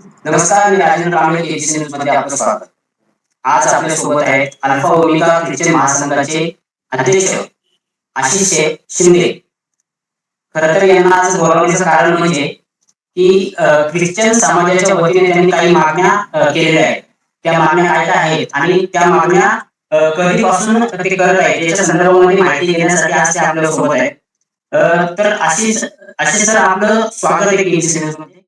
नमस्कार मी राजेंद्र कांबळे केजीसी न्यूजमध्ये आपलं स्वागत. आज आपल्यासोबत आहेत अल्फा ओमिका ख्रिश्चन महासंघाचे अध्यक्ष आशिष शिंदे. खर तर यांना आज बोलावण्याचं कारण म्हणजे की ख्रिश्चन समाजाच्या वतीने त्यांनी काही मागण्या केलेल्या आहेत. त्या मागण्या काय काय आहेत आणि त्या मागण्या कधीपासून ते करत आहेत याच्या संदर्भामध्ये माहिती देण्यासाठी आज ते आपल्यासोबत आहेत. तर आशिष आशिष सर आपलं स्वागत आहे केजीसी न्यूजमध्ये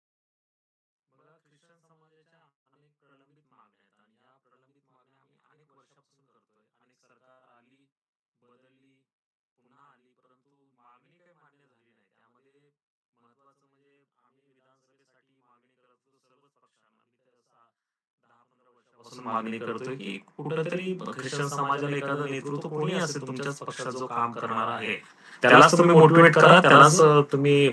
मला ख्रिश्चन समाजाच्या अनेक प्रलंबित मागण्या आहेत आणि या प्रलंबित मागण्या आम्ही अनेक वर्षापासून करतोय अनेक सरकार आली बदलली पुन्हा आली परंतु मागणी काही मान्य झाली नाही त्यामध्ये महत्वाचं म्हणजे आम्ही विधानसभेसाठी मागणी करत होतो सर्वच पक्षांना मी तर असा दहा पंधरा वर्षापासून मागणी करतोय की कुठेतरी ख्रिश्चन समाजाला एखादं नेतृत्व कोणी असेल तुमच्याच पक्षात जो काम करणार आहे त्यालाच तुम्ही मोटिवेट करा त्यालाच तुम्ही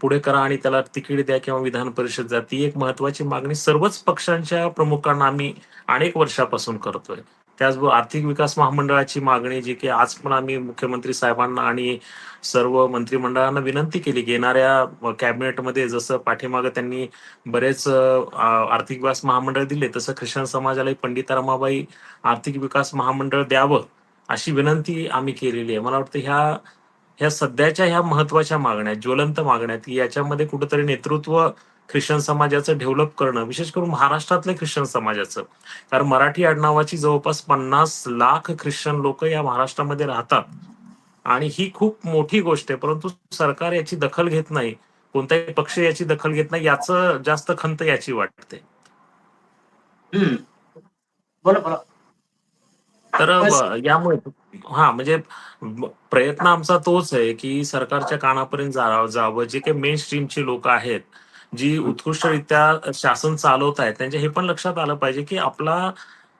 पुढे करा आणि त्याला तिकीट द्या किंवा विधान परिषद द्या. ती एक महत्वाची मागणी सर्वच पक्षांच्या प्रमुखांना आम्ही अनेक वर्षापासून करतोय. त्याचबरोबर आर्थिक विकास महामंडळाची मागणी जी की आज पण आम्ही मुख्यमंत्री साहेबांना आणि सर्व मंत्रिमंडळांना विनंती केली की येणाऱ्या कॅबिनेटमध्ये जसं पाठीमागं त्यांनी बरेच आर्थिक विकास महामंडळ दिले तसं ख्रिश्चन समाजाला पंडित रमाबाई आर्थिक विकास महामंडळ द्यावं अशी विनंती आम्ही केलेली आहे. मला वाटतं ह्या ह्या सध्याच्या ह्या महत्त्वाच्या मागण्या ज्वलंत मागण्या की याच्यामध्ये कुठंतरी नेतृत्व ख्रिश्चन समाजाचं डेव्हलप करणं विशेष करून महाराष्ट्रातल्या ख्रिश्चन समाजाचं. कारण मराठी आडनावाची जवळपास पन्नास लाख ख्रिश्चन लोक या महाराष्ट्रामध्ये राहतात. आणि ही खूप मोठी गोष्ट आहे परंतु सरकार याची दखल घेत नाही कोणताही पक्ष याची दखल घेत नाही याचं जास्त खंत याची वाटते. बोला बोला. तर यामुळे हा म्हणजे प्रयत्न आमचा तोच आहे की सरकारच्या कानापर्यंत जावं जे काही मेन स्ट्रीमची लोक आहेत जी उत्कृष्टरित्या शासन चालवत आहेत त्यांच्या हे पण लक्षात आलं पाहिजे की आपला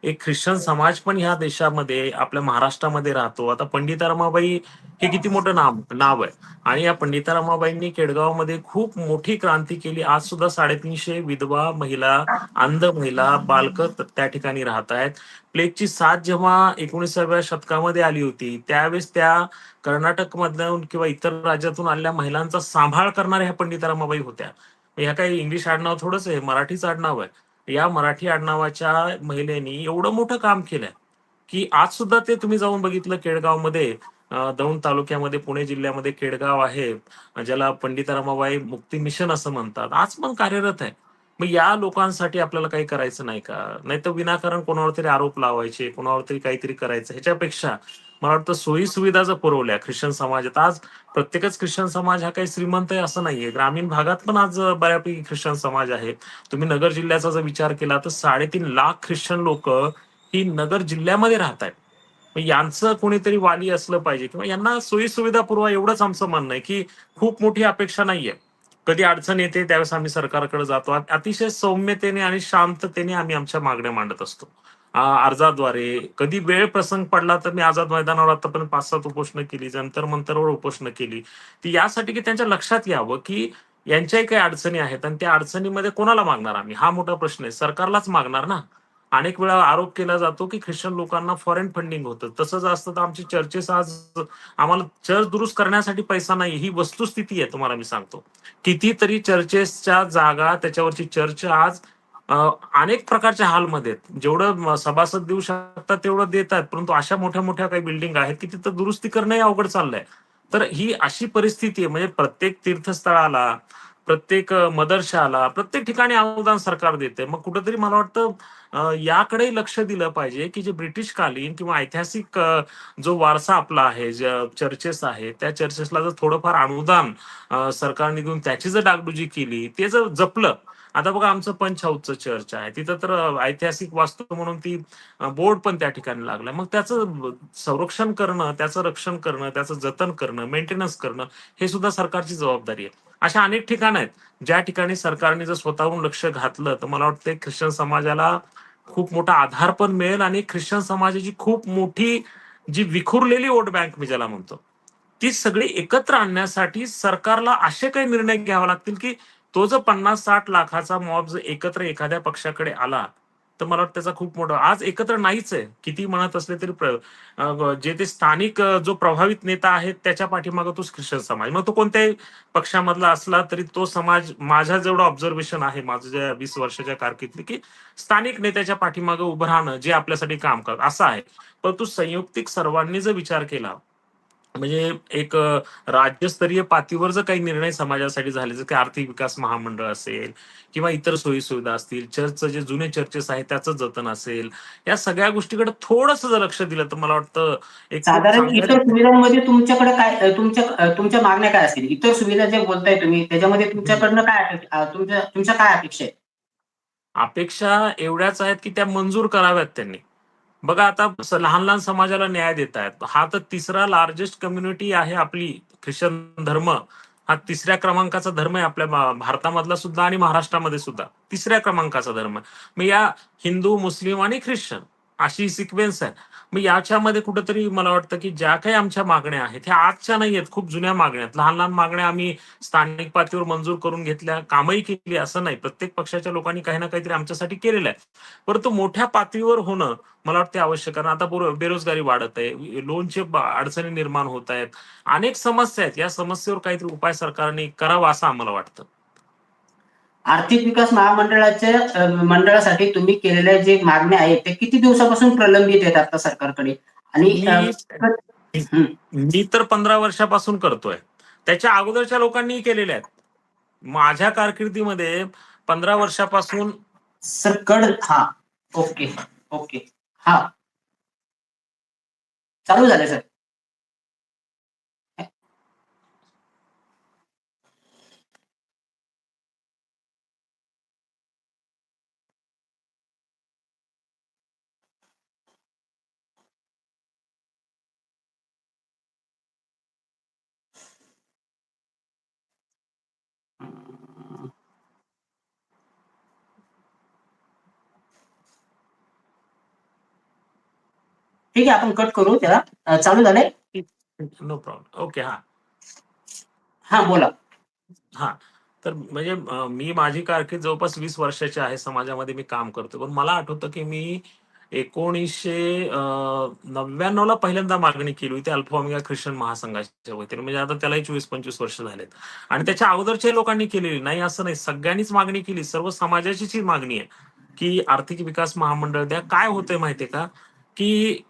एक ख्रिश्चन समाज पण ह्या देशामध्ये आपल्या महाराष्ट्रामध्ये राहतो. आता पंडिता रमाबाई हे किती मोठं नाव नाव आहे. आणि या पंडिता रमाबाईंनी केडगावमध्ये खूप मोठी क्रांती केली. आज सुद्धा साडेतीनशे विधवा महिला अंध महिला बालक त्या ठिकाणी राहत आहेत. प्लेगची साथ जेव्हा एकोणीसाव्या शतकामध्ये आली होती त्यावेळेस त्या कर्नाटक मधून किंवा इतर राज्यातून आलेल्या महिलांचा सांभाळ करणाऱ्या ह्या पंडिता रमाबाई होत्या. ह्या काही इंग्लिश आडनाव थोडंच आहे मराठीच आडनाव आहे. या मराठी आडनावाच्या महिलेनी एवढं मोठं काम केलंय की आज सुद्धा ते तुम्ही जाऊन बघितलं केडगावमध्ये दौंड तालुक्यामध्ये पुणे जिल्ह्यामध्ये केडगाव आहे ज्याला पंडिता रमाबाई मुक्ती मिशन असं म्हणतात. आज पण कार्यरत आहे. मग या लोकांसाठी आपल्याला काही करायचं नाही का? नाही तर विनाकारण कोणावर तरी आरोप लावायचे कोणावर तरी काहीतरी करायचं. ह्याच्यापेक्षा मला वाटतं सोयी सुविधा जर पुरवल्या ख्रिश्चन समाजात आज प्रत्येकच ख्रिश्चन समाज हा काही श्रीमंत आहे असं नाहीये. ग्रामीण भागात पण आज बऱ्यापैकी ख्रिश्चन समाज आहे. तुम्ही नगर जिल्ह्याचा जर विचार केला तर साडेतीन लाख ख्रिश्चन लोक ही नगर जिल्ह्यामध्ये राहत आहेत. मग यांचं कोणीतरी वाली असलं पाहिजे किंवा यांना सोयी सुविधा पुरवा एवढंच आमचं म्हणणं आहे की खूप मोठी अपेक्षा नाहीये. कधी अडचण येते त्यावेळेस आम्ही सरकारकडे जातो. अतिशय सौम्यतेने आणि शांततेने आम्ही आमच्या मागण्या मांडत असतो. अर्जाद्वारे कधी वेळ प्रसंग पडला तर मी आझाद मैदानावर आतापर्यंत पाच सात उपोषणं केली जंतर मंतरवर उपोषणं केली. ती यासाठी की त्यांच्या लक्षात यावं की यांच्याही काही अडचणी आहेत आणि त्या अडचणीमध्ये कोणाला मागणार आम्ही? हा मोठा प्रश्न आहे. सरकारलाच मागणार ना? अनेक वेळा आरोप केला जातो की ख्रिश्चन लोकांना फॉरेन फंडिंग होतं. तसंच असतं तर आमची चर्चेस आज आम्हाला चर्च दुरुस्त करण्यासाठी पैसा नाही ही वस्तुस्थिती आहे तुम्हाला मी सांगतो. कितीतरी चर्चेसच्या जागा त्याच्यावरची चर्च आज अनेक प्रकारच्या हालमध्ये आहेत. जेवढं सभासद देऊ शकतात तेवढं देत आहेत परंतु अशा मोठ्या मोठ्या काही बिल्डिंग आहेत की तिथं दुरुस्ती करणंही अवघड चाललंय. तर ही अशी परिस्थिती आहे म्हणजे प्रत्येक तीर्थस्थळाला प्रत्येक मदरशाला प्रत्येक ठिकाणी अनुदान सरकार देते. मग कुठेतरी मला वाटतं याकडे लक्ष दिलं पाहिजे की जे ब्रिटिशकालीन किंवा ऐतिहासिक जो वारसा आपला आहे जे चर्चेस आहे त्या चर्चेसला जर थोडंफार अनुदान सरकारने देऊन त्याची जर डागडुजी केली ते जर जपलं आता बघा आमचं पंचहाऊसचं चर्च आहे. तिथं तर ऐतिहासिक वास्तू म्हणून ती बोर्ड पण त्या ठिकाणी लागलाय मग त्याचं संरक्षण करणं त्याचं रक्षण करणं त्याचं जतन करणं मेंटेनन्स करणं हे सुद्धा सरकारची जबाबदारी आहे. अशा अनेक ठिकाणं आहेत. ज्या ठिकाणी सरकारने जर स्वतःहून लक्ष घातलं तर मला वाटतं ख्रिश्चन समाजाला खूप मोठा आधार पण मिळेल आणि ख्रिश्चन समाजाची खूप मोठी जी विखुरलेली वोट बँक मी ज्याला म्हणतो ती सगळी एकत्र आणण्यासाठी सरकारला असे काही निर्णय घ्यावे लागतील की तो जर पन्नास साठ लाखाचा मॉब जर एकत्र एखाद्या पक्षाकडे आला तर मला वाटतं त्याचा खूप मोठा आज एकत्र नाहीच आहे. किती म्हणत असले तरी जे ते स्थानिक जो प्रभावित नेता आहेत त्याच्या पाठीमागे तोच ख्रिश्चन समाज. मग तो कोणत्याही पक्षामधला असला तरी तो समाज माझ्या जेवढं ऑब्झर्वेशन आहे माझं ज्या वीस वर्षाच्या कारकिर्दीत की स्थानिक नेत्याच्या पाठीमागे उभं राहणं जे आपल्यासाठी काम करत असं आहे. परंतु संयुक्तिक सर्वांनी जर विचार केला म्हणजे एक राज्यस्तरीय पातळीवर जर काही निर्णय समाजासाठी झाले जसं की आर्थिक विकास महामंडळ असेल किंवा इतर सोयी सुविधा असतील चर्चचं जे जुने चर्चेस आहे त्याचं जतन असेल या सगळ्या गोष्टीकडे थोडंसं जर लक्ष दिलं तर मला वाटतं एक साधारण इतर सुविधांमध्ये तुमच्याकडे काय तुमच्या तुमच्या मागण्या काय असतील? इतर सुविधा जे बोलताय तुम्ही त्याच्यामध्ये तुमच्याकडनं काय तुमच्या तुमच्या काय अपेक्षा आहे अपेक्षा एवढ्याच आहेत की त्या मंजूर कराव्यात त्यांनी. बघा आता लहान लहान समाजाला न्याय देत आहेत हा तर तिसरा लार्जेस्ट कम्युनिटी आहे आपली ख्रिश्चन धर्म. हा तिसऱ्या क्रमांकाचा धर्म आहे आपल्या भारतामधला सुद्धा आणि महाराष्ट्रामध्ये सुद्धा. तिसऱ्या क्रमांकाचा धर्म. आहे मग या हिंदू मुस्लिम आणि ख्रिश्चन अशी सिक्वेन्स आहे. मग याच्यामध्ये कुठंतरी मला वाटतं की ज्या काही आमच्या मागण्या आहेत ह्या आजच्या नाही आहेत खूप जुन्या मागण्या आहेत. लहान लहान मागण्या आम्ही स्थानिक पातळीवर मंजूर करून घेतल्या कामही केली असं नाही. प्रत्येक पक्षाच्या लोकांनी काही ना काहीतरी आमच्यासाठी केलेलं आहे. परंतु मोठ्या पातळीवर होणं मला वाटतं आवश्यक कारण आता बेरोजगारी वाढत आहे. लोनचे अडचणी निर्माण होत आहेत. अनेक समस्या आहेत. या समस्येवर काहीतरी उपाय सरकारने करावा असं आम्हाला वाटतं. आर्थिक विकास महामंडळाच्या मंडळासाठी तुम्ही केलेल्या जे मागण्या आहेत ते किती दिवसापासून प्रलंबित आहेत आता सरकारकडे? आणि. मी तर पंधरा वर्षापासून करतोय. त्याच्या अगोदरच्या लोकांनी केलेल्या आहेत. माझ्या कारकिर्दीमध्ये पंधरा वर्षापासून सर कड हा. Okay okay. हा. चालू झाले सर. ठीक आहे आपण कट करू त्याला. चालू झालंय? नो प्रॉब्लेम ओके हा. हा बोला. हा. तर म्हणजे मी माझी कारकीर्द जवळपास वीस वर्षाची आहे समाजामध्ये मी काम करतो पण मला आठवतं की मी एकोणीसशे नव्याण्णव ला पहिल्यांदा मागणी केली होती अल्फामिगा ख्रिश्चन महासंघाच्या वतीने. म्हणजे आता त्यालाही चोवीस पंचवीस वर्ष झालेत. आणि त्याच्या अगोदरच्या लोकांनी केलेली नाही असं नाही. सगळ्यांनीच मागणी केली. सर्व समाजाचीच ही मागणी आहे. की आर्थिक विकास महामंडळ द्या. काय होतंय माहितीये का? की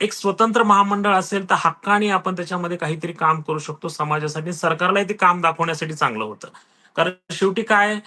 एक स्वतंत्र महामंडळ असेल तर हक्काने आपण त्याच्यामध्ये काहीतरी काम करू शकतो समाजासाठी. सरकारलाही ते काम दाखवण्यासाठी चांगलं होतं. कारण शेवटी काय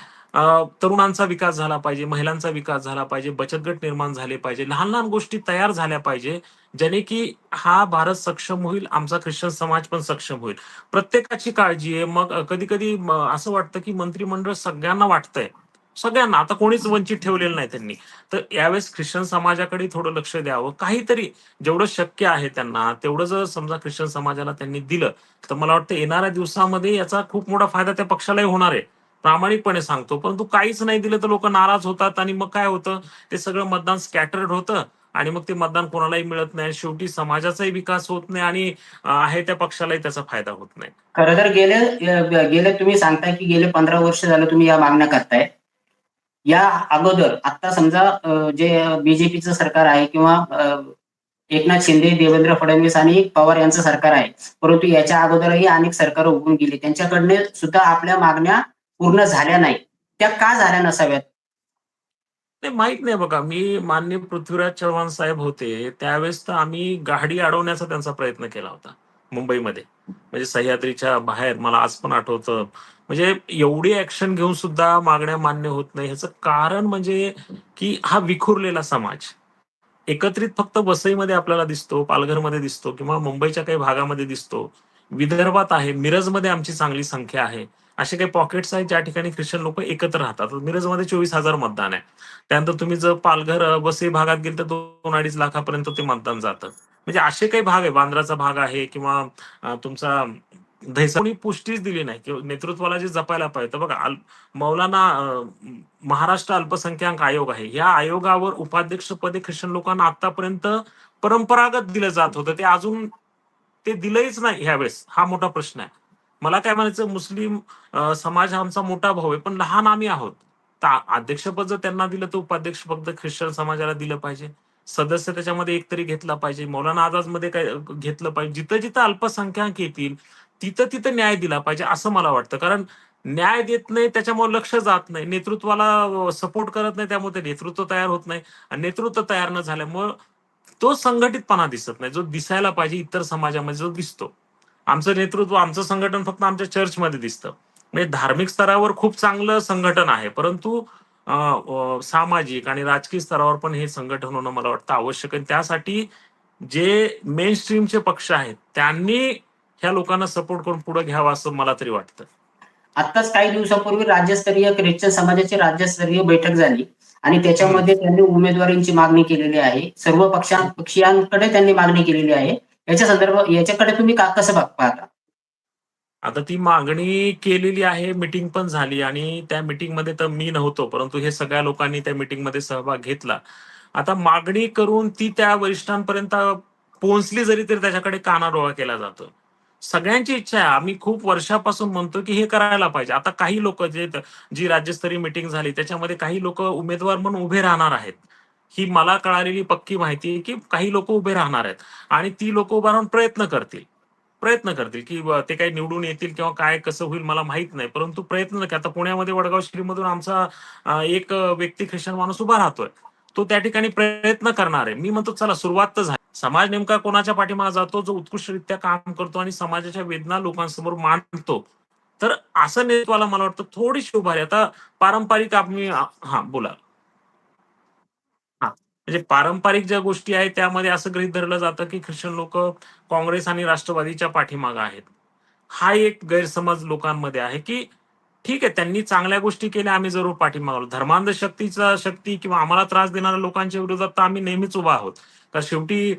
तरुणांचा विकास झाला पाहिजे महिलांचा विकास झाला पाहिजे बचत गट निर्माण झाले पाहिजे लहान लहान गोष्टी तयार झाल्या पाहिजे ज्याने की हा भारत सक्षम होईल आमचा ख्रिश्चन समाज पण सक्षम होईल. प्रत्येकाची काळजी आहे. मग कधी कधी असं वाटतं की मंत्रिमंडळ सगळ्यांना वाटतंय. सगळ्यांना आता कोणीच वंचित ठेवलेलं नाही त्यांनी. तर यावेळेस ख्रिश्चन समाजाकडे थोडं लक्ष द्यावं. काहीतरी जेवढं शक्य आहे त्यांना तेवढं जर समजा ख्रिश्चन समाजाला त्यांनी दिलं तर मला वाटतं येणाऱ्या दिवसामध्ये याचा खूप मोठा फायदा त्या पक्षालाही होणार आहे. प्रामाणिकपणे सांगतो परंतु काहीच नाही दिलं तर लोक नाराज होतात आणि मग काय होतं? ते सगळं मतदान स्कॅटर्ड होतं आणि मग ते मतदान कोणालाही मिळत नाही. शेवटी समाजाचाही विकास होत नाही आणि आहे त्या पक्षालाही त्याचा फायदा होत नाही. खरं तर गेले गेले तुम्ही सांगताय की गेले पंधरा वर्ष झालं तुम्ही या मागण्या करताय. या अगोदर आता समजा जे बीजेपीचं सरकार आहे किंवा एकनाथ शिंदे देवेंद्र फडणवीस आणि पवार यांचं सरकार आहे परंतु याच्या अगोदरही अनेक सरकार उभून गेली. त्यांच्याकडनं सुद्धा आपल्या मागण्या पूर्ण झाल्या नाही. त्या का झाल्या नसाव्यात? ते माहीत नाही बघा. मी मान्य पृथ्वीराज चव्हाण साहेब होते. त्यावेळेस तर आम्ही गाडी अडवण्याचा त्यांचा प्रयत्न केला होता. मुंबईमध्ये. म्हणजे सह्याद्रीच्या बाहेर. मला आज पण आठवतं. म्हणजे एवढी ऍक्शन घेऊन सुद्धा मागण्या मान्य होत नाही. ह्याचं कारण म्हणजे की हा विखुरलेला समाज. एकत्रित फक्त वसईमध्ये आपल्याला दिसतो पालघरमध्ये दिसतो किंवा मुंबईच्या काही भागामध्ये दिसतो. विदर्भात आहे. मिरजमध्ये आमची चांगली संख्या आहे. असे काही पॉकेट्स आहेत ज्या ठिकाणी ख्रिश्चन लोक एकत्र राहतात. मिरजमध्ये चोवीस हजार मतदान आहे. त्यानंतर तुम्ही जर पालघर वसई भागात गेलं तर दोन अडीच लाखापर्यंत ते मतदान जातं. म्हणजे असे काही भाग आहे बांद्राचा भाग आहे किंवा तुमचा कोणी पुष्टीच दिली नाही किंवा नेतृत्वाला जे जपायला पाहिजे. तर बघा मौलाना महाराष्ट्र अल्पसंख्याक आयोग आहे. या आयोगावर उपाध्यक्ष पदे ख्रिश्चन लोकांना आतापर्यंत परंपरागत दिलं जात होतं. ते अजून ते दिलंच नाही ह्यावेळेस. हा मोठा प्रश्न आहे. मला काय म्हणायचं मुस्लिम समाज हा आमचा मोठा भाऊ आहे पण लहान आम्ही आहोत. तर अध्यक्षपद जर त्यांना दिलं तर उपाध्यक्ष फक्त ख्रिश्चन समाजाला दिलं पाहिजे. सदस्य त्याच्यामध्ये एक तरी घेतला पाहिजे. मौलाना आझादमध्ये काय घेतलं पाहिजे. जिथं जिथं अल्पसंख्याक येतील तिथं तिथं न्याय दिला पाहिजे असं मला वाटतं. कारण न्याय देत नाही त्याच्यामुळे लक्ष जात नाही. नेतृत्वाला सपोर्ट करत नाही त्यामुळे ते नेतृत्व तयार होत नाही. आणि नेतृत्व तयार न झाल्यामुळं तो संघटितपणा दिसत नाही. जो दिसायला पाहिजे इतर समाजामध्ये जो दिसतो. आमचं नेतृत्व आमचं संघटन फक्त आमच्या चर्चमध्ये दिसतं. म्हणजे धार्मिक स्तरावर खूप चांगलं संघटन आहे. परंतु सामाजिक आणि राजकीय स्तरावर पण हे संघटन होणं मला वाटतं आवश्यक आहे. त्यासाठी जे मेन स्ट्रीमचे पक्ष आहेत त्यांनी ह्या लोकांना सपोर्ट करून पुढे घ्यावं असं मला तरी वाटतं. आत्ताच काही दिवसापूर्वी राज्यस्तरीय ख्रिश्चन समाजाची राज्यस्तरीय बैठक झाली आणि त्याच्यामध्ये त्यांनी उमेदवारींची मागणी केलेली आहे. सर्व पक्षा पक्षीयांकडे त्यांनी मागणी केलेली आहे. याच्या संदर्भात याच्याकडे तुम्ही का कसं बघ- पाहता? आता ती मागणी केलेली आहे मिटिंग पण झाली आणि त्या मिटिंगमध्ये तर मी नव्हतो परंतु हे सगळ्या लोकांनी त्या मिटिंगमध्ये सहभाग घेतला. आता मागणी करून ती त्या वरिष्ठांपर्यंत पोहोचली जरी तरी त्याच्याकडे कानाडोळा केला जातो. सगळ्यांची इच्छा आहे. आम्ही खूप वर्षापासून म्हणतो की हे करायला पाहिजे. आता काही लोक जे जी राज्यस्तरीय मिटिंग झाली त्याच्यामध्ये काही लोक उमेदवार म्हणून उभे राहणार आहेत. ही मला कळालेली पक्की माहिती आहे की काही लोक उभे राहणार आहेत आणि ती लोक उभा राहून प्रयत्न करतील. प्रयत्न करतील की ते काही निवडून येतील किंवा काय कसं होईल मला माहीत नाही. परंतु प्रयत्न की आता पुण्यामध्ये वडगाव श्रीमधून आमचा एक व्यक्ती ख्रिश्चन माणूस उभा राहतोय. तो त्या ठिकाणी प्रयत्न करणार आहे. मी म्हणतो चला सुरुवात तर झाली. समाज नेमका कोणाच्या पाठीमागे जातो? जो उत्कृष्टरित्या काम करतो आणि समाजाच्या वेदना लोकांसमोर मांडतो. तर असं नेतृत्वाला मला वाटतं थोडीशी उभारी. आता पारंपरिक आम्ही हा बोला. म्हणजे पारंपरिक ज्या गोष्टी आहेत त्यामध्ये असं गृहित धरलं जातं की ख्रिश्चन लोक काँग्रेस आणि राष्ट्रवादीच्या पाठीमागं आहेत. हा एक गैरसमज लोकांमध्ये आहे की ठीक आहे त्यांनी चांगल्या गोष्टी केल्या आम्ही जरूर पाठीमागलो धर्मांध शक्तीचा शक्ती किंवा आम्हाला त्रास देणाऱ्या लोकांच्या विरोधात तर आम्ही नेहमीच उभा आहोत. कारण शेवटी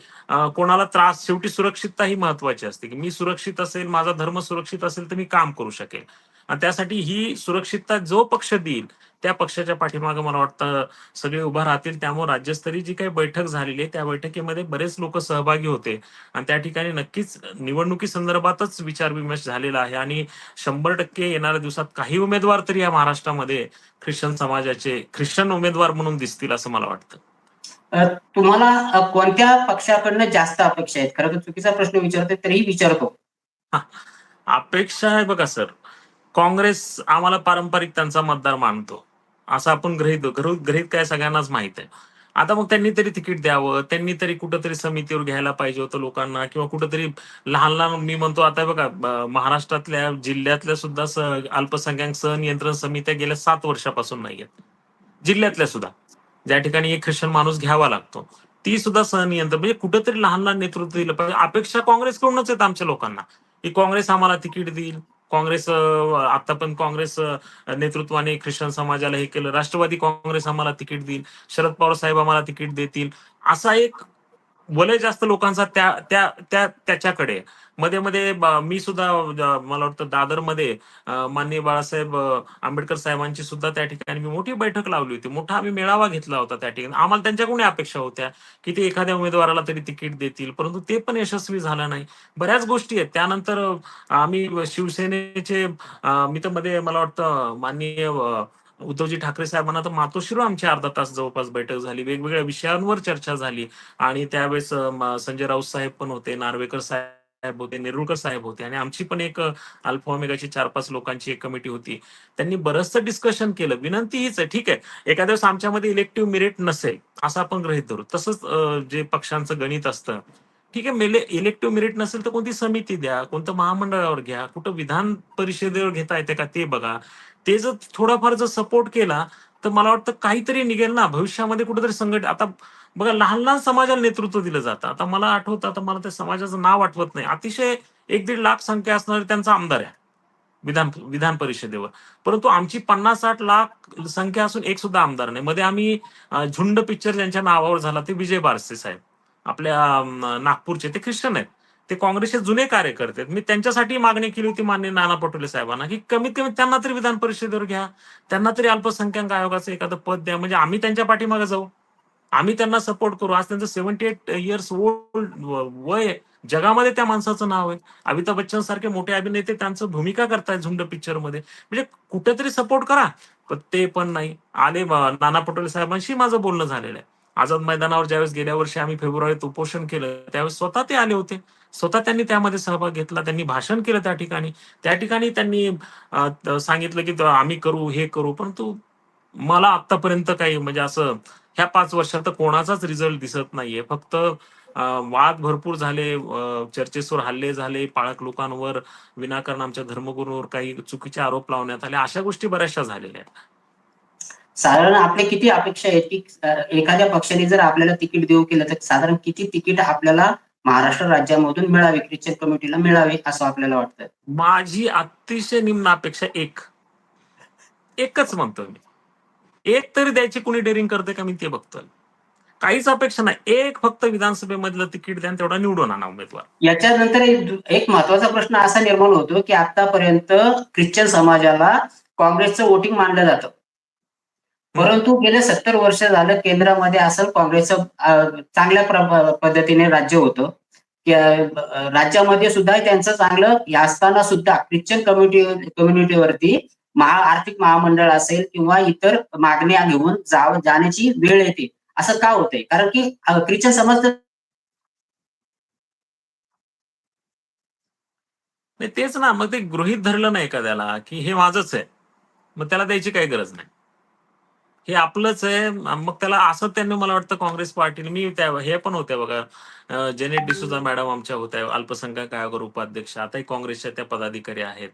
कोणाला त्रास शेवटी सुरक्षितता ही महत्वाची असते की मी सुरक्षित असेल माझा धर्म सुरक्षित असेल तर मी काम करू शकेल. आणि त्यासाठी ही सुरक्षितता जो पक्ष देईल त्या पक्षाच्या पाठीमागे मला वाटतं सगळे उभा राहतील. त्यामुळे राज्यस्तरीय जी काही बैठक झालेली आहे त्या बैठकीमध्ये बरेच लोक सहभागी होते. आणि त्या ठिकाणी नक्कीच निवडणुकी संदर्भातच विचारविमर्श झालेला आहे. आणि शंभर टक्के येणाऱ्या दिवसात काही उमेदवार तरी या महाराष्ट्रामध्ये ख्रिश्चन समाजाचे ख्रिश्चन उमेदवार म्हणून दिसतील असं मला वाटतं. तुम्हाला कोणत्या पक्षाकडनं जास्त अपेक्षा आहेत? खरं तर चुकीचा प्रश्न विचारते तरीही विचारतो. अपेक्षा आहे बघा सर. काँग्रेस आम्हाला पारंपरिक त्यांचा मतदार मानतो. असं आपण ग्रहित ग्रहित काय सगळ्यांनाच माहीत आहे. आता मग त्यांनी तरी तिकीट द्यावं त्यांनी तरी कुठंतरी समितीवर घ्यायला पाहिजे होतं लोकांना किंवा कुठंतरी लहान लहान मी म्हणतो आता बघा महाराष्ट्रातल्या जिल्ह्यातल्या सुद्धा अल्पसंख्याक सहनियंत्रण समित्या गेल्या सात वर्षापासून नाही आहेत. जिल्ह्यातल्या सुद्धा. ज्या ठिकाणी एक ख्रिश्चन माणूस घ्यावा लागतो. ती सुद्धा सहनियंत्रण म्हणजे कुठंतरी लहान लहान नेतृत्व दिलं पाहिजे. अपेक्षा काँग्रेसकडूनच आहेत आमच्या लोकांना की काँग्रेस आम्हाला तिकीट देईल. काँग्रेस आता पण काँग्रेस नेतृत्वाने ख्रिश्चन समाजाला हे केलं. राष्ट्रवादी काँग्रेस आम्हाला तिकीट देईल. शरद पवार साहेब आम्हाला तिकीट देतील. असा एक वलय जास्त लोकांचा त्या त्या त्या त्याच्याकडे. मध्ये मध्ये मी सुद्धा मला वाटतं दादरमध्ये माननीय बाळासाहेब आंबेडकर साहेबांची सुद्धा त्या ठिकाणी मी मोठी बैठक लावली होती. मोठा आम्ही मेळावा घेतला होता त्या ठिकाणी. आम्हाला त्यांच्याकडून अपेक्षा होत्या की ते एखाद्या उमेदवाराला तरी तिकीट देतील परंतु ते पण यशस्वी झालं नाही. बऱ्याच गोष्टी आहेत. त्यानंतर आम्ही शिवसेनेचे अं, मी तर मध्ये मला वाटतं माननीय उद्धवजी ठाकरे साहेबांना तर मातोश्रीवर आमची अर्धा तास जवळपास बैठक झाली. वेगवेगळ्या विषयांवर चर्चा झाली. आणि त्यावेळेस संजय राऊत साहेब पण होते नार्वेकर साहेब होते नेरुळकर साहेब होते. आणि आमची पण एक अल्फामेगाची चार पाच लोकांची एक कमिटी होती. त्यांनी बरंचसं डिस्कशन केलं. विनंती हीच आहे ठीक आहे. एखाद्या वेळेस आमच्यामध्ये इलेक्टिव्ह मिरिट नसेल असं आपण गृहित धरू. तसंच जे पक्षांचं गणित असतं ठीक आहे मेले इलेक्टिव्ह मेरिट नसेल तर कोणती समिती द्या कोणतं महामंडळावर घ्या कुठं विधान परिषदेवर घेता येते का ते बघा. ते जर थोडाफार जर सपोर्ट केला तर मला वाटतं काहीतरी निघेल ना. भविष्यामध्ये कुठेतरी संघट आता बघा लहान लहान समाजाला नेतृत्व दिलं जातं. आता मला आठवतं आता मला त्या समाजाचं नाव आठवत नाही. अतिशय एक दीड लाख संख्या असणारे त्यांचा आमदार आहे विधान विधान परिषदेवर. परंतु आमची पन्नास साठ लाख संख्या असून एक सुद्धा आमदार नाही. मध्ये आम्ही झुंड पिक्चर ज्यांच्या नावावर झाला ते विजय बारसे साहेब. आपल्या नागपूरचे. ते ख्रिश्चन आहेत. ते काँग्रेसचे जुने कार्यकर्ते आहेत. मी त्यांच्यासाठी मागणी केली होती मान्य नाना पटोले साहेबांना की कमीत कमी त्यांना तरी विधान परिषदेवर घ्या. त्यांना तरी अल्पसंख्याक आयोगाचं एखादं पद द्या. म्हणजे आम्ही त्यांच्या पाठीमागे जाऊ. आम्ही त्यांना सपोर्ट करू. आज त्यांचं सेव्हन्टी एट इयर्स ओल्ड वय जगामध्ये त्या माणसाचं नाव आहे. अमिताभ बच्चन सारखे मोठे अभिनेते त्यांचं भूमिका करतायत झुंड पिक्चरमध्ये. म्हणजे कुठेतरी सपोर्ट करा. पण ते पण नाही. आले नाना पटोले साहेबांशी माझं बोलणं झालेलं आहे. आझाद मैदानावर ज्यावेळेस गेल्या वर्षी आम्ही फेब्रुवारीत उपोषण केलं त्यावेळेस स्वतः ते आले होते. स्वतः त्यांनी त्यामध्ये सहभाग घेतला त्यांनी भाषण केलं त्या ठिकाणी. त्या ठिकाणी त्यांनी सांगितलं की आम्ही करू हे करू. परंतु मला आतापर्यंत काही म्हणजे असं ह्या पाच वर्षात तर कोणाचाच रिझल्ट दिसत नाहीये. फक्त वाद भरपूर झाले चर्चेसवर हल्ले झाले पाळक लोकांवर विनाकारण आमच्या धर्मगुरूंवर काही चुकीचे आरोप लावण्यात आले अशा गोष्टी बऱ्याचशा झालेल्या आहेत. साधारण आपले किती अपेक्षा आहे की एखाद्या पक्षाने जर आपल्याला तिकीट देऊ केलं तर साधारण किती तिकीट आपल्याला महाराष्ट्र राज्यामधून मिळावे ख्रिश्चन कमिटीला मिळावे असं आपल्याला वाटतं माझी अतिशय निम्न अपेक्षा एक. एकच म्हणतो मी. एक तरी द्यायची कुणी डेअरिंग करते का मी ते बघतोय. काहीच अपेक्षा नाही. एक फक्त विधानसभेमधलं तिकीट द्या तेवढा निवडून आणा उमेदवार. याच्यानंतर एक महत्त्वाचा प्रश्न असा निर्माण होतो की आतापर्यंत ख्रिश्चन समाजाला काँग्रेसचं वोटिंग मानलं जातं. परंतु गेल्या सत्तर वर्ष झालं केंद्रामध्ये असं काँग्रेसचं चांगल्या पद्धतीने राज्य होतं. राज्यामध्ये सुद्धा त्यांचं चांगलं या असताना सुद्धा ख्रिश्चन कम्युनिटी कम्युनिटीवरती महा आर्थिक महामंडळ असेल किंवा इतर मागण्या घेऊन जा जाण्याची वेळ येते. असं का होतंय? कारण की ख्रिश्चन समज तेच ना. मग ते गृहित धरलं नाही एखाद्याला की हे माझंच आहे. मग त्याला द्यायची काही गरज नाही. हे आपलंच आहे. मग त्याला असं त्यांनी मला वाटतं काँग्रेस पार्टीने मी त्या हे पण होत्या बघा. जेनेट डिसुजा मॅडम आमच्या होत्या अल्पसंख्याक आयोग उपाध्यक्ष. आताही काँग्रेसच्या त्या पदाधिकारी आहेत.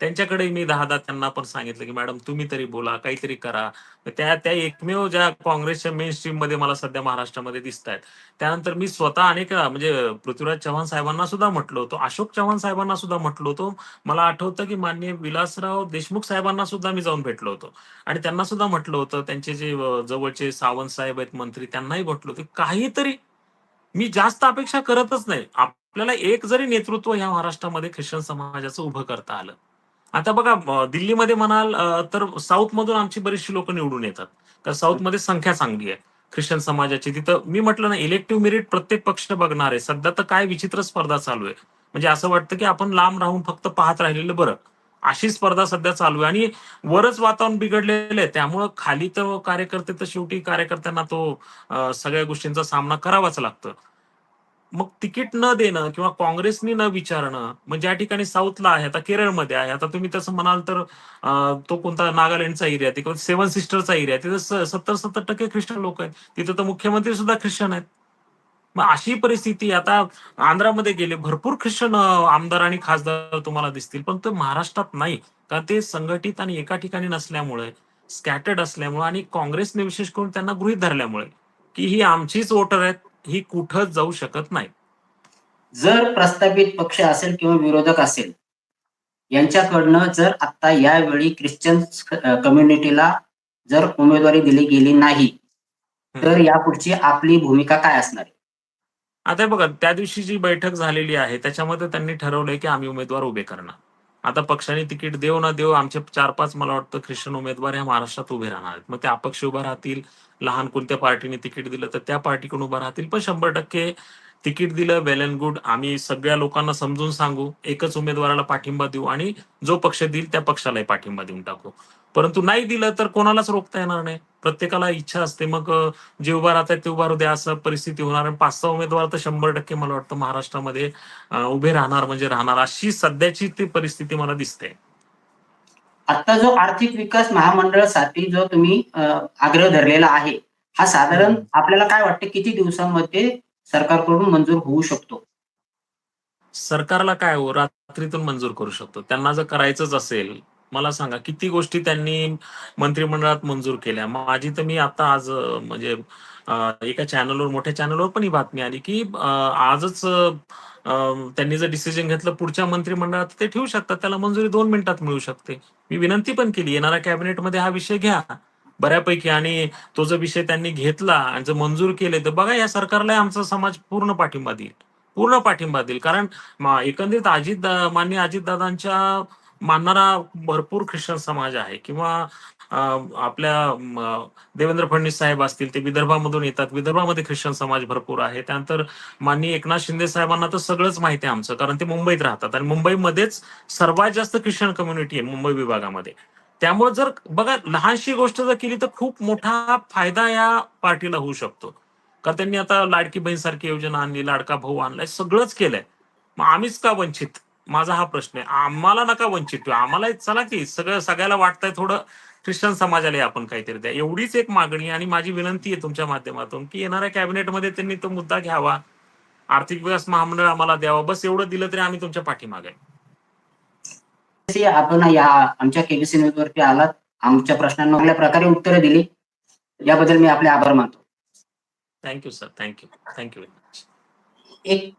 त्यांच्याकडे मी दहादा त्यांना पण सांगितलं की मॅडम तुम्ही तरी बोला काहीतरी करा. त्या त्या एकमेव ज्या काँग्रेसच्या मेन स्ट्रीममध्ये मला सध्या महाराष्ट्रामध्ये दिसत आहेत त्यानंतर मी स्वतः अनेक म्हणजे पृथ्वीराज चव्हाण साहेबांना सुद्धा म्हटलं होतो अशोक चव्हाण साहेबांना सुद्धा म्हटलो होतो. मला आठवतं की माननीय विलासराव देशमुख साहेबांना सुद्धा मी जाऊन भेटलो होतो. आणि त्यांना सुद्धा म्हटलं होतं त्यांचे जे जवळचे सावंत साहेब आहेत मंत्री त्यांनाही म्हटलं होतं काहीतरी मी जास्त अपेक्षा करतच नाही. आपल्याला एक जरी नेतृत्व ह्या महाराष्ट्रामध्ये ख्रिश्चन समाजाचं उभं करता आलं आता बघा दिल्लीमध्ये म्हणाल तर साऊथ मधून आमची बरीचशी लोक निवडून येतात. तर साऊथमध्ये संख्या चांगली आहे. ख्रिश्चन समाजाची. तिथं मी म्हटलं ना इलेक्टिव्ह मेरिट प्रत्येक पक्ष बघणार आहे. सध्या तर काय विचित्र स्पर्धा चालू आहे. म्हणजे असं वाटतं की आपण लांब राहून फक्त पाहत राहिलेलं बरं. अशी स्पर्धा सध्या चालू आहे. आणि वरच वातावरण बिघडलेलं आहे. त्यामुळं खाली तर कार्यकर्ते तर शेवटी कार्यकर्त्यांना तो सगळ्या गोष्टींचा सामना करावाच लागतं. मग तिकीट न देणं किंवा काँग्रेसनी न विचारणं म्हणजे ज्या ठिकाणी साऊथला आहे आता केरळमध्ये आहे आता तुम्ही तसं म्हणाल तर तो कोणता नागालँडचा एरिया तिकडे सेव्हन सिस्टरचा एरिया तिथे सत्तर सत्तर टक्के ख्रिश्चन लोक आहेत तिथं तर मुख्यमंत्री सुद्धा ख्रिश्चन आहेत. मग अशी परिस्थिती आता आंध्रामध्ये गेले भरपूर ख्रिश्चन आमदार आणि खासदार तुम्हाला दिसतील पण ते महाराष्ट्रात नाही कारण ते संघटित आणि एका ठिकाणी नसल्यामुळे स्कॅटर्ड असल्यामुळे आणि काँग्रेसने विशेष करून त्यांना गृहित धरल्यामुळे की ही आमचीच वोटर आहेत ही कुठंच जाऊ शकत नाही. जर प्रस्थापित पक्ष असेल किंवा विरोधक असेल यांच्याकडनं जर आता यावेळी ख्रिश्चन कम्युनिटीला जर उमेदवारी दिली गेली नाही तर यापुढची आपली भूमिका काय असणार आहे? आता बघा त्या दिवशी जी बैठक झालेली आहे त्याच्यामध्ये त्यांनी ठरवलंय की आम्ही उमेदवार उभे करणार. आता पक्षाने तिकीट देऊ ना देऊ आमचे चार पाच मला वाटतं ख्रिश्चन उमेदवार या महाराष्ट्रात उभे राहणार आहेत. मग ते अपक्ष उभा राहतील लहान कोणत्या पार्टीने तिकीट दिलं तर त्या पार्टीकडून उभा राहतील. पण शंभर टक्के तिकीट दिलं वेल अँड गुड आम्ही सगळ्या लोकांना समजून सांगू एकच उमेदवाराला पाठिंबा देऊ आणि जो पक्ष देईल त्या पक्षालाही पाठिंबा देऊन टाकू. परंतु नाही दिलं तर कोणालाच रोखता येणार नाही. प्रत्येकाला इच्छा असते मग जे उभा राहतात ते उभा द्या असं परिस्थिती होणार आणि पाच सहा उमेदवार तर शंभर टक्के मला वाटतं महाराष्ट्रामध्ये उभे राहणार म्हणजे राहणार. अशी सध्याची ती परिस्थिती मला दिसते. आता जो आर्थिक विकास महामंडळासाठी जो तुम्ही आग्रह धरलेला आहे हा साधारण. आपल्याला काय वाटतं किती दिवसांमध्ये सरकारकडून मंजूर होऊ शकतो. सरकारला काय हो रात्रीतून मंजूर करू शकतो. त्यांना जर करायचंच असेल मला सांगा किती गोष्टी त्यांनी मंत्रिमंडळात मंजूर केल्या? माझी तर मी आता आज म्हणजे एका चॅनलवर मोठ्या चॅनलवर पण ही बातमी आली की आजच त्यांनी जर डिसिजन घेतलं पुढच्या मंत्रिमंडळात ते ठेवू शकतात. त्याला मंजुरी दोन मिनिटात मिळू शकते. मी विनंती पण केली येणाऱ्या कॅबिनेटमध्ये हा विषय घ्या. बऱ्यापैकी. आणि तो जर विषय त्यांनी घेतला आणि जर मंजूर केले तर बघा या सरकारला आमचा समाज पूर्ण पाठिंबा देईल. पूर्ण पाठिंबा देईल. कारण एकंदरीत अजित मान्य अजितदादांच्या मानणारा भरपूर ख्रिश्चन समाज आहे. किंवा आपल्या देवेंद्र फडणवीस साहेब असतील ते विदर्भामधून येतात. विदर्भामध्ये ख्रिश्चन समाज भरपूर आहे. त्यानंतर माननीय एकनाथ शिंदे साहेबांना तर सगळंच माहिती आहे आमचं कारण ते मुंबईत राहतात. आणि मुंबईमध्येच सर्वात जास्त ख्रिश्चन कम्युनिटी आहे मुंबई विभागामध्ये. त्यामुळे जर बघा लहानशी गोष्ट जर केली तर खूप मोठा फायदा या पार्टीला होऊ शकतो. कारण त्यांनी आता लाडकी बहीण सारखी योजना आणली लाडका भाऊ आणलाय सगळंच केलंय. मग आम्हीच का वंचित? माझा हा प्रश्न आहे. आम्हाला नका वंचित आम्हाला चला की सगळं सगळ्याला वाटतंय थोडं ख्रिश्चन समाजाला आपण काहीतरी द्या. एवढीच एक मागणी आणि माझी विनंती आहे तुमच्या माध्यमातून की येणाऱ्या कॅबिनेटमध्ये त्यांनी तो मुद्दा घ्यावा. आर्थिक विकास महामंडळ आम्हाला द्यावा. बस एवढं दिलं तरी आम्ही तुमच्या पाठीमागे आहे. आपण या आमच्या केबीसी न्यूज वरती आलात. आमच्या प्रश्नांना चांगल्या प्रकारे उत्तरं दिली. याबद्दल मी आपले आभार मानतो. Thank you sir thank you thank you very much एक